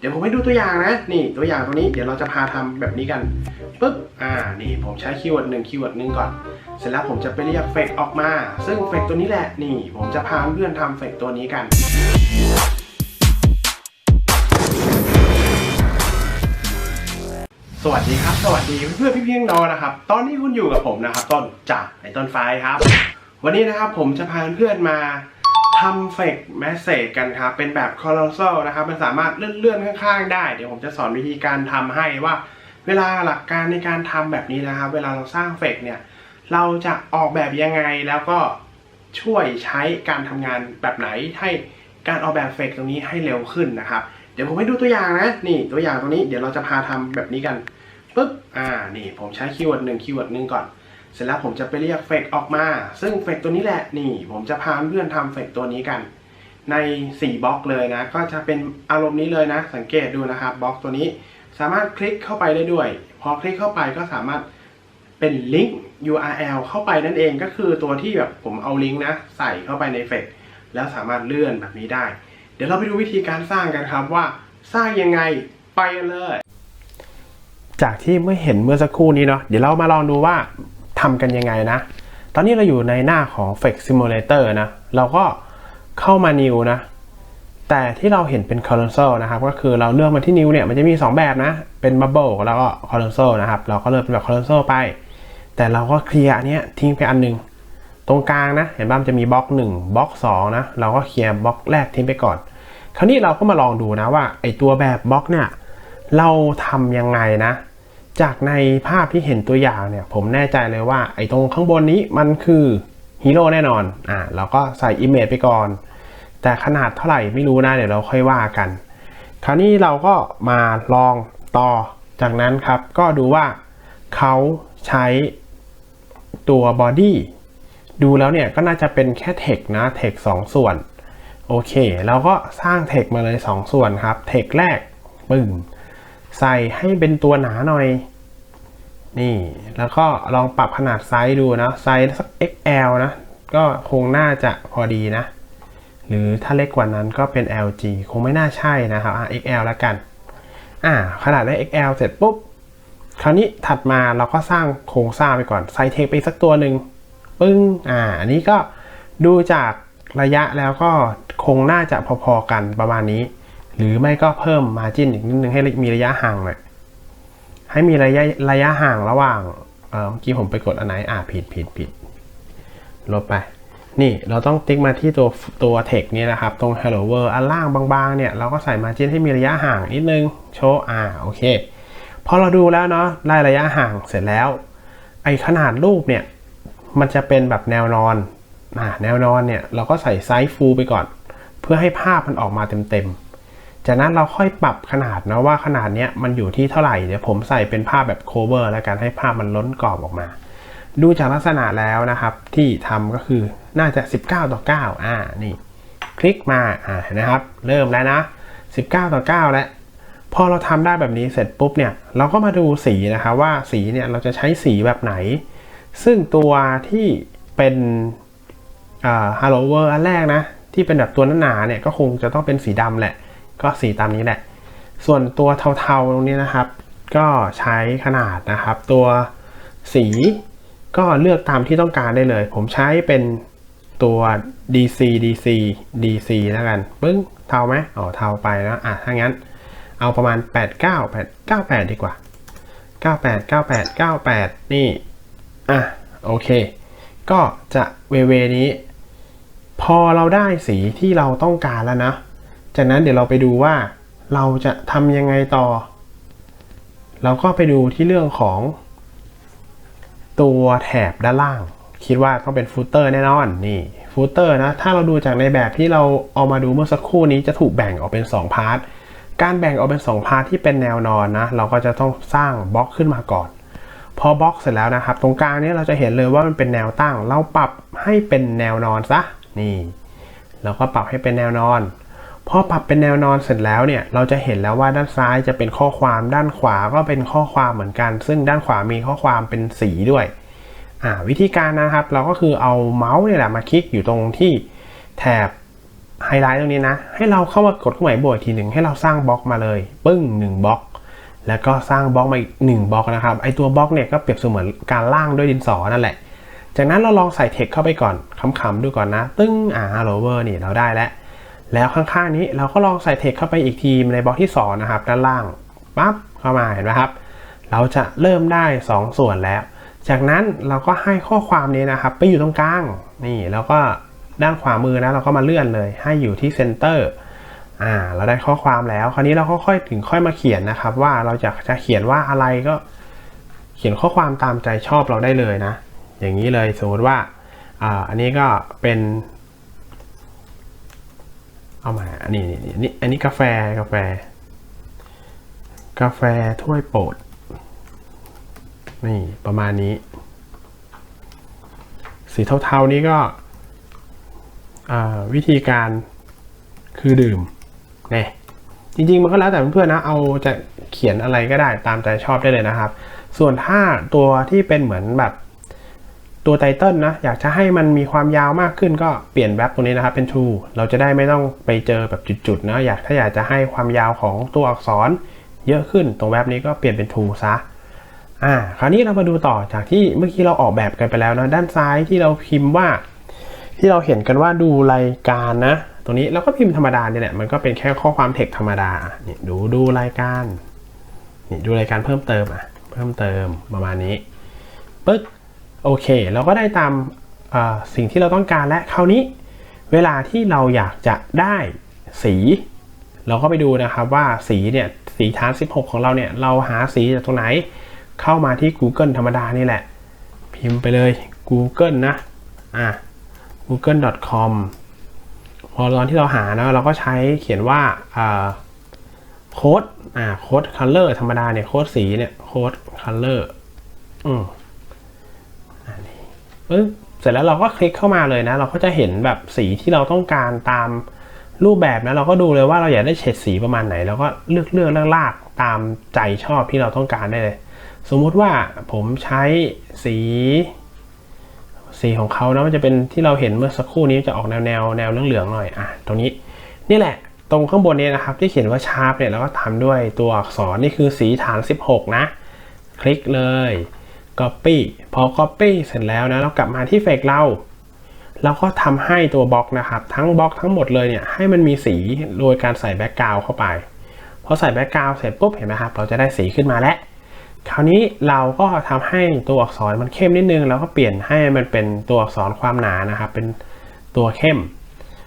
เดี๋ยวผมให้ดูตัวอย่างนะ นี่ตัวอย่างตัวนี้เดี๋ยวเราจะพาทำแบบนี้กันปึ๊บอ่านี่ผมใช้คีย์เวิร์ดหนึ่งคีย์เวิร์ดหนึ่งก่อน เสร็จแล้วผมจะไปเรียกเฟกออกมา ซึ่งเฟกตัวนี้แหละนี่ ผมจะพาเพื่อนทำเฟกตัวนี้กันสวัสดีครับ สวัสดีเพื่อนพี่เพียงนอนะครับ ตอนนี้คุณอยู่กับผมนะครับ ต้นจากในต้นไฟครับ วันนี้นะครับผมจะพาเพื่อนมา ทำเฟกแมสเซจกันครับเป็นแบบคอร์โซนะครับมันสามารถเลื่อนๆข้างๆได้ เดี๋ยวผมจะสอนวิธีการทำให้ว่า เวลาหลักการในการทำแบบนี้นะครับ เวลาเราสร้างเฟกเนี่ยเราจะออกแบบยังไงแล้วก็ช่วยใช้การทำงานแบบไหนให้การออกแบบเฟกตรงนี้ให้เร็วขึ้นนะครับเดี๋ยวผมให้ดูตัวอย่างนะนี่ตัวอย่างตรงนี้เดี๋ยวเราจะพาทำแบบนี้กันปึ๊บอ่านี่ผมใช้คีย์เวิร์ดหนึ่งคีย์เวิร์ดหนึ่งก่อน เสร็จแล้วผมจะไปเรียกเฟกออกมา ซึ่งเฟกตัวนี้แหละนี่ ผมจะพาเพื่อนทำเฟกตัวนี้กัน ใน 4บล็อกเลยนะ ก็จะเป็นอารมณ์นี้เลยนะ สังเกตดูนะครับบล็อกตัวนี้สามารถคลิกเข้าไปได้ด้วย พอคลิกเข้าไปก็สามารถเป็นลิงก์ URL เข้าไปนั่นเองก็คือตัวที่แบบผมเอาลิงก์นะ ใส่เข้าไปในเฟกแล้วสามารถเลื่อนแบบนี้ได้ เดี๋ยวเราไปดูวิธีการสร้างกันครับว่าสร้างยังไงไปเลย จากที่เมื่อเห็นเมื่อสักครู่นี้เนาะเดี๋ยวเรามาลองดูว่า ทำกันยังไงนะ ตอนนี้เราอยู่ในหน้าของ f a k Simulator นะ เราก็เข้ามา New นะ แต่ที่เราเห็นเป็น Console นะครับ ก็คือเราเลือกมาที่ New เนี่ย มันจะมี 2 แบบนะ เป็น Bubble แล้วก็ Console นะครับ เราก็เลือกเป็นแบบ Console ไป แต่เราก็เคลียร์อันเนี้ยทิ้งไปอันหนึง ตรงกลางนะ เห็นบ้างจะมีบล็อก1บล็อก2นะ เราก็เคลียร์บล็อกแรกทิ้งไปก่อน คราวนี้เราก็มาลองดูนะว่าไอตัวแบบบล็อกเนี่ย เราทำยังไงนะ จากในภาพที่เห็นตัวอย่างเนี่ย ผมแน่ใจเลยว่าไอ้ตรงข้างบนนี้มันคือฮีโร่แน่นอน อ่าเราก็ใส่อิมเมจไปก่อน แต่ขนาดเท่าไหร่ไม่รู้นะ เดี๋ยวเราค่อยว่ากัน คราวนี้เราก็มาลองต่อ จากนั้นครับ ก็ดูว่าเขาใช้ตัวบอดี้ดูแล้วเนี่ยก็น่าจะเป็นแค่เทคนะเทค2ส่วน โอเค เราก็สร้างเทคมาเลย 2 ส่วนครับ เทคแรกปึ้งใส่ให้เป็นตัวหนาหน่อย นี่ แล้วก็ลองปรับขนาดไซส์ดูนะไซส์สัก XL นะ ก็คงน่าจะพอดีนะ หรือถ้าเล็กกว่านั้นก็เป็น LG คงไม่น่าใช่นะครับอะ XL แล้วกัน อ่า ขนาดได้ XL เสร็จปุ๊บ คราวนี้ถัดมาเราก็สร้างโครงสร้างไปก่อนใส่เทคไปสักตัวหนึ่งปึ้ง อ่า อันนี้ก็ดูจากระยะแล้วก็คงน่าจะพอๆกันประมาณนี้ หรือไม่ก็เพิ่มมาจิ้นอีกนิดนึงให้มีระยะห่างหน่อย ให้มีระยะระยะห่างระหว่างเมื่อกี้ผมไปกดอันไหนอ่าผิดผิดผิดลบไป นี่เราต้องติ๊กมาที่ตัวตัวเทคนี้นะครับ ตรง hello world อันล่างบางๆ เนี่ย เราก็ใส่มาจิ้นให้มีระยะห่างนิดนึง โชว์อ่าโอเค พอเราดูแล้วเนาะได้ระยะห่างเสร็จแล้ว ไอขนาดรูปเนี่ย มันจะเป็นแบบแนวนอนอ่าแนวนอนเนี่ย เราก็ใส่ไซส์ฟูลไปก่อน เพื่อให้ภาพมันออกมาเต็มๆ จากนั้นเราค่อยปรับขนาดนะว่าขนาดเนี้ยมันอยู่ที่เท่าไหร่เดี๋ยวผมใส่เป็นภาพแบบโคเวอร์แล้วกันให้ภาพมันล้นกรอบออกมา ดูจากลักษณะแล้วนะครับ ที่ทำก็คือน่าจะ 19 ต่อ 9 อ่านี่ คลิกมาอ่านะครับ เริ่มแล้วนะ 19 ต่อ 9 แล้วพอเราทำได้แบบนี้เสร็จปุ๊บเนี่ยเราก็มาดูสีนะครับว่าสีเนี่ยเราจะใช้สีแบบไหน ซึ่งตัวที่เป็นอ่า Hello World อันแรกนะ ที่เป็นแบบตัวหนาๆเนี่ยก็คงจะต้องเป็นสีดำแหละ ก็สีตามนี้แหละ ส่วนตัวเทาๆตรงนี้นะครับ ก็ใช้ขนาดนะครับ ตัวสีก็เลือกตามที่ต้องการได้เลย ผมใช้เป็นตัว DC DC DC แล้วกัน ปึ้ง เทาไหมอ๋อ เทาไปนะอะ ถ้างั้น เอาประมาณ 8 9 8 9 8 ดีกว่า 98 98 98 นี่ อะ โอเค ก็จะเวเวนี้ พอเราได้สีที่เราต้องการแล้วนะ จากนั้นเดี๋ยวเราไปดูว่าเราจะทำยังไงต่อ เราก็ไปดูที่เรื่องของ ตัวแถบด้านล่าง คิดว่าต้องเป็นฟูเตอร์แน่นอนนี่ฟูเตอร์นะ ถ้าเราดูจากในแบบที่เราเอามาดูเมื่อสักครู่นี้จะถูกแบ่งออกเป็น 2 พาร์ทการแบ่งออกเป็น 2 พาร์ทที่เป็นแนวนอนนะ เราก็จะต้องสร้างบล็อกขึ้นมาก่อน พอบล็อกเสร็จแล้วนะครับ ตรงกลางนี้เราจะเห็นเลยว่ามันเป็นแนวตั้ง เราปรับให้เป็นแนวนอนซะนี่เราก็ปรับให้เป็นแนวนอน พอปรับเป็นแนวนอนเสร็จแล้วเนี่ย เราจะเห็นแล้วว่าด้านซ้ายจะเป็นข้อความด้านขวาก็เป็นข้อความเหมือนกัน ซึ่งด้านขวามีข้อความเป็นสีด้วยวิธีการนะครับเราก็คือเอาเมาส์เนี่ยแหละมาคลิกอยู่ตรงที่แถบไฮไลท์ตรงนี้นะ ให้เราเข้ามากดเครื่องหมายบวกอีกทีหนึ่งให้เราสร้างบล็อกมาเลยปึ้งหนึ่งบล็อก แล้วก็สร้างบล็อกมาอีกหนึ่งบล็อกนะครับไอตัวบล็อกเนี่ยก็เปรียบเสมือนการล่างด้วยดินสอนั่นแหละ จากนั้นเราลองใส่เทคเข้าไปก่อนขำๆดูก่อนนะ ตึ้งอ่า hello world นี่เราได้แล้ว แล้วข้างๆนี้เราก็ลองใส่เทคเข้าไปอีกทีในบล็อกที่สองนะครับด้านล่างปั๊บเข้ามาเห็นไหมครับ เราจะเริ่มได้ 2 ส่วนแล้ว จากนั้นเราก็ให้ข้อความนี้นะครับ ไปอยู่ตรงกลางนี่แล้วก็ด้านขวามือนะเราก็มาเลื่อนเลย ให้อยู่ที่เซนเตอร์อ่าเราได้ข้อความแล้ว คราวนี้เราก็ค่อยถึงค่อยมาเขียนนะครับ ว่าเราจะจะเขียนว่าอะไรก็เขียนข้อความตามใจชอบเราได้เลยนะ อย่างนี้เลยสมมติว่าอ่าอันนี้ก็เป็น เอามา อันนี้นี่นี่อันนี้กาแฟกาแฟ กาแฟถ้วยโปรดนี่ประมาณนี้ สีเทาๆนี้ก็วิธีการคือดื่มเนี่ยจริงๆ มันก็แล้วแต่เพื่อนๆนะ เอาจะเขียนอะไรก็ได้ตามใจชอบได้เลยนะครับ ส่วนถ้าตัวที่เป็นเหมือนแบบ ตัวไตเติลนะอยากจะให้มันมีความยาวมากขึ้นก็เปลี่ยนแว็บตรงนี้นะครับเป็น true เราจะได้ไม่ต้องไปเจอแบบจุดๆนะอยากถ้าอยากจะให้ความยาวของตัวอักษรเยอะขึ้นตรงแว็บนี้ก็เปลี่ยนเป็น true ซะอ่าคราวนี้เรามาดูต่อจากที่เมื่อกี้เราออกแบบกันไปแล้วนะด้านซ้ายที่เราพิมพ์ว่า ที่เราเห็นกันว่าดูรายการนะ ตรงนี้เราก็พิมพ์ธรรมดาเนี่ยแหละมันก็เป็นแค่ข้อความเทคธรรมดานี่ดูดูรายการนี่ดูรายการเพิ่มเติมอะเพิ่มเติมประมาณนี้ปึ๊ก โอเค เราก็ได้ตามสิ่งที่เราต้องการและคราวนี้ เวลาที่เราอยากจะได้สี เราก็ไปดูนะครับว่าสีเนี่ยสีฐาน 16 ของเราเนี่ย เราหาสีจากตรงไหน เข้ามาที่ Google ธรรมดานี่แหละ พิมพ์ไปเลย Google นะอะ google.com พอตอนที่เราหานะเราก็ใช้เขียนว่าโค้ดอ่าโค้ด color ธรรมดาเนี่ยโค้ดสีเนี่ยโค้ด color อืมอันนี้ ปึ๊บเสร็จแล้วเราก็คลิกเข้ามาเลยนะ เราก็จะเห็นแบบสีที่เราต้องการตามรูปแบบนะเราก็ดูเลยว่าเราอยากได้เฉดสีประมาณไหนเราก็เลือกเลือกลากตามใจชอบที่เราต้องการได้เลย สมมุติว่าผมใช้สี สีของเขานะมันจะเป็นที่เราเห็นเมื่อสักครู่นี้จะออกแนวแนวแนวเหลืองๆหน่อยอะตรงนี้นี่แหละตรงข้างบนนี้นะครับที่เขียนว่าชาร์ปเนี่ยเราก็ทำด้วยตัวอักษรนี่คือสีฐาน 16 นะ คลิกเลย Copy พอ Copy เสร็จแล้วนะเรากลับมาที่เฟกเราเราก็ทำให้ตัวบล็อกนะครับทั้งบล็อกทั้งหมดเลยเนี่ยให้มันมีสีโดยการใส่แบ็กกราวเข้าไปพอใส่แบ็กกราวเสร็จปุ๊บเห็นไหมครับเราจะได้สีขึ้นมาแล้ว คราวนี้เราก็ทำให้ตัวอักษรมันเข้มนิดนึง แล้วก็เปลี่ยนให้มันเป็นตัวอักษรความหนานะครับเป็นตัวเข้ม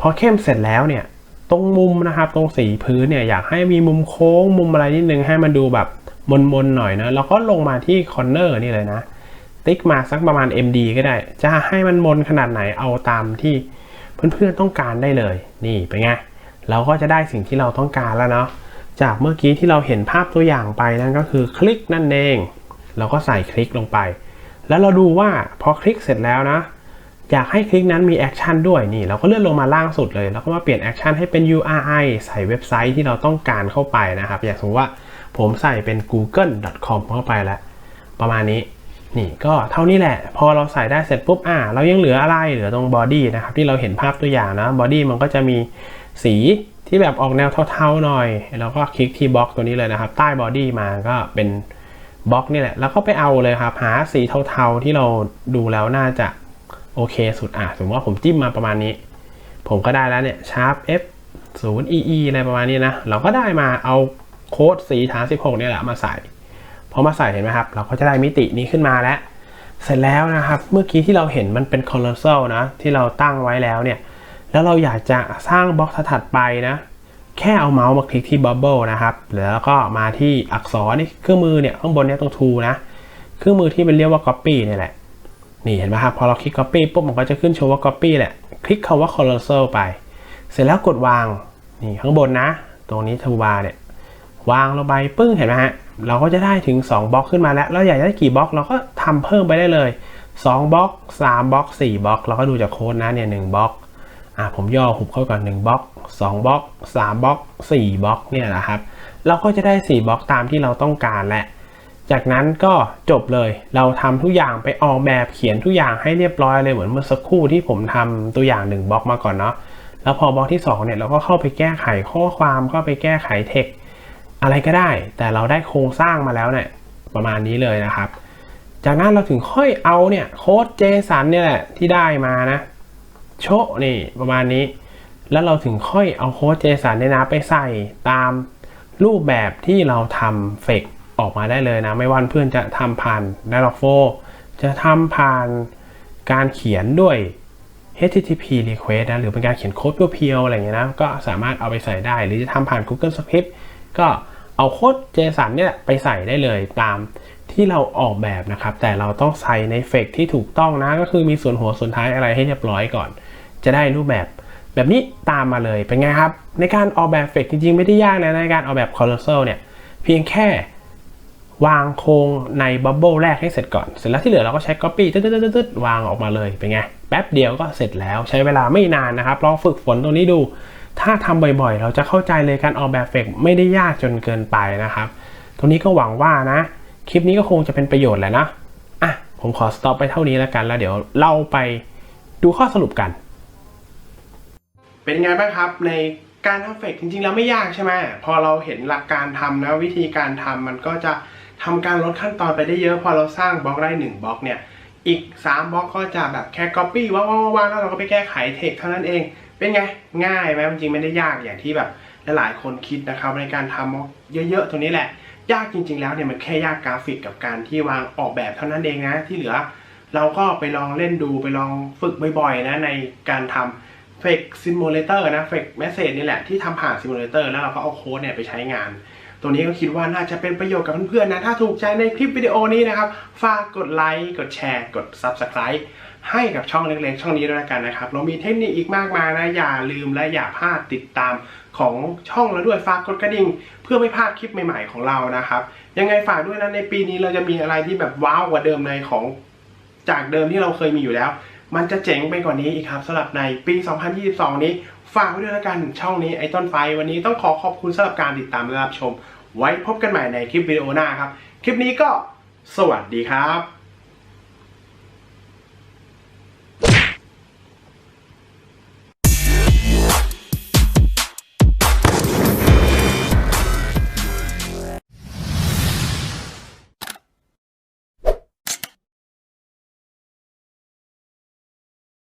พอเข้มเสร็จแล้วเนี่ยตรงมุมนะครับตรงสีพื้นเนี่ยอยากให้มีมุมโค้งมุมอะไรนิดนึงให้มันดูแบบ มนๆหน่อยนะ แล้วก็ลงมาที่คอนเนอร์นี่เลยนะ ติ๊กมาสักประมาณ MD ก็ได้ จะให้มันมนขนาดไหนเอาตามที่เพื่อนๆต้องการได้เลย นี่เป็นไง เราก็จะได้สิ่งที่เราต้องการแล้วเนาะ จากเมื่อกี้ที่เราเห็นภาพตัวอย่างไปนั่นก็คือคลิกนั่นเอง เราก็ใส่คลิกลงไป แล้วเราดูว่าพอคลิกเสร็จแล้วนะอยากให้คลิกนั้นมีแอคชั่นด้วยนี่เราก็เลื่อนลงมาล่างสุดเลย แล้วก็มาเปลี่ยนแอคชั่นให้เป็น URI ใส่เว็บไซต์ที่เราต้องการเข้าไปนะครับ อย่างสมมติว่า ผมใส่เป็น google.com เข้าไปแล้ว ประมาณนี้ นี่ก็เท่านี้แหละ พอเราใส่ได้เสร็จปุ๊บ อ่า เรายังเหลืออะไร เหลือตรงบอดี้นะครับ ที่เราเห็นภาพตัวอย่างนะ บอดี้มันก็จะมีสีที่แบบออกแนวเทาๆหน่อย แล้วก็คลิกที่บล็อกตัวนี้เลยนะครับ ใต้บอดี้มาก็เป็นบล็อกนี่แหละ แล้วก็ไปเอาเลยครับ หาสีเทาๆที่เราดูแล้วน่าจะโอเคสุดอะ สมมติว่าผมจิ้มมาประมาณนี้ ผมก็ได้แล้วเนี่ย sharp f 0 ee อะไรประมาณนี้นะ เราก็ได้มาเอา โค้ดสีฐาน16เนี่ยแหละมาใส่พอมาใส่เห็นไหมครับ เราก็จะได้มิตินี้ขึ้นมาแล้ว เสร็จแล้วนะครับ เมื่อกี้ที่เราเห็นมันเป็น colossal นะที่เราตั้งไว้แล้วเนี่ย แล้วเราอยากจะสร้างบล็อกถัดไปนะ แค่เอาเมาส์มาคลิกที่ bubble นะครับ แล้วก็มาที่อักษรนี่เครื่องมือเนี่ยข้างบนเนี่ยตรง tool นะ เครื่องมือที่เป็นเรียกว่า copy เนี่ยแหละ นี่เห็นไหมครับ พอเราคลิก copy ปุ๊บมันก็จะขึ้นโชว์ว่า copy แหละ คลิกคาว่า colossal ไป เสร็จแล้วกดวาง นี่ข้างบนนะ ตรงนี้ toolbar เนี่ย วางลงไปปึ้งเห็นไหมฮะเราก็จะได้ถึง 2บล็อกขึ้นมาแล้วแล้วอยากได้กี่บล็อกเราก็ทำเพิ่มไปได้เลย2บล็อก3บล็อก4บล็อกเราก็ดูจากโค้ดนะเนี่ย1บล็อกอ่าผมย่อหุบเข้าก่อน1บล็อก2บล็อก3บล็อก4บล็อกเนี่ยนะครับเราก็จะได้ 4บล็อกตามที่เราต้องการแหละจากนั้นก็จบเลยเราทำทุกอย่างไปออกแบบเขียนทุกอย่างให้เรียบร้อยเลยเหมือนเมื่อสักครู่ที่ผมทำตัวอย่าง1บล็อกมาก่อนเนาะแล้วพอบล็อกที่สองเนี่ยเราก็เข้าไปแก้ไขข้อความเข้าไปแก้ไขเทค อะไรก็ได้ แต่เราได้โครงสร้างมาแล้วเนี่ยประมาณนี้เลยนะครับ จากนั้นเราถึงค่อยเอาเนี่ยโค้ด JSON เนี่ยแหละที่ได้มานะ โชะนี่ประมาณนี้ แล้วเราถึงค่อยเอาโค้ด JSON เนี่ยนะไปใส่ตามรูปแบบที่เราทำเฟกออกมาได้เลยนะ ไม่ว่าเพื่อนจะทำผ่าน Dialogflow จะทำผ่านการเขียนด้วย HTTP request นะ หรือเป็นการเขียนโค้ดเพียวๆอะไรอย่างเงี้ยนะ ก็สามารถเอาไปใส่ได้ หรือจะทำผ่าน Google Script ก็ เอาโค้ด JSON เนี่ยไปใส่ได้เลยตามที่เราออกแบบนะครับ แต่เราต้องใส่ในเฟกที่ถูกต้องนะ ก็คือมีส่วนหัวส่วนท้ายอะไรให้เรียบร้อยก่อน จะได้รูปแบบ แบบนี้ตามมาเลยเป็นไงครับ ในการออกแบบเฟกจริงๆ ไม่ได้ยากนะในการออกแบบ Colossal เนี่ยเพียงแค่วางโครงในบับเบิลแรกให้เสร็จก่อน เสร็จแล้วที่เหลือเราก็ใช้ Copy ตึ๊ดๆๆวางออกมาเลยเป็นไง แป๊บเดียวก็เสร็จแล้วใช้เวลาไม่นานนะครับ ลองฝึกฝนตรงนี้ดู ถ้าทำบ่อยๆ เราจะเข้าใจเลยการออกแบบเฟกไม่ได้ยากจนเกินไปนะครับ ตรงนี้ก็หวังว่านะ คลิปนี้ก็คงจะเป็นประโยชน์แหละนะ อะ ผมขอสต็อปไปเท่านี้แล้วกัน แล้วเดี๋ยวเราไปดูข้อสรุปกัน เป็นไงบ้างครับในการทำเฟกจริงๆ แล้วไม่ยากใช่ไหมพอเราเห็นหลักการทำนะวิธีการทำมันก็จะทำการลดขั้นตอนไปได้เยอะ พอเราสร้างบล็อกได้หนึ่งบล็อกเนี่ยอีก 3บล็อกก็จะแบบแค่ Copy ว่างๆๆแล้วเราก็ไปแก้ไขเทคเท่านั้นเอง เป็นไง ง่ายไหมจริงๆไม่ได้ยากอย่างที่แบบหลายๆคนคิดนะครับในการทำเยอะๆตัวนี้แหละ ยากจริง ๆ แล้วเนี่ยมันแค่ยากกราฟิกกับการที่วางออกแบบเท่านั้นเองนะที่เหลือ เราก็ไปลองเล่นดูไปลองฝึกบ่อยๆนะในการทำเฟกซิมูเลเตอร์นะเฟกแมสเซจนี่แหละที่ทำผ่านซิมูเลเตอร์แล้วเราก็เอาโค้ดเนี่ยไปใช้งาน ตัวนี้ก็คิดว่าน่าจะเป็นประโยชน์กับเพื่อนๆนะ ถ้าถูกใจในคลิปวิดีโอนี้นะครับ ฝากกดไลค์ กดแชร์ กด Subscribe ให้กับช่องเล็กๆ ช่องนี้ด้วยกันนะครับ เรามีเทคนิคอีกมากมายนะ อย่าลืมและอย่าพลาดติดตามของช่องเราด้วย ฝากกดกระดิ่ง เพื่อไม่พลาดคลิปใหม่ๆของเรานะครับ ยังไงฝากด้วยนะในปีนี้เราจะมีอะไรที่แบบว้าวกว่าเดิมในของจากเดิมที่เราเคยมีอยู่แล้ว มันจะเจ๋งไปกว่านี้อีกครับสำหรับในปี 2022 นี้ ฝากไว้ด้วยละกันช่องนี้ไอต้นไฟ วันนี้ต้องขอขอบคุณสำหรับการติดตามและรับชม ไว้พบกันใหม่ในคลิปวิดีโอหน้าครับ คลิปนี้ก็สวัสดีครับ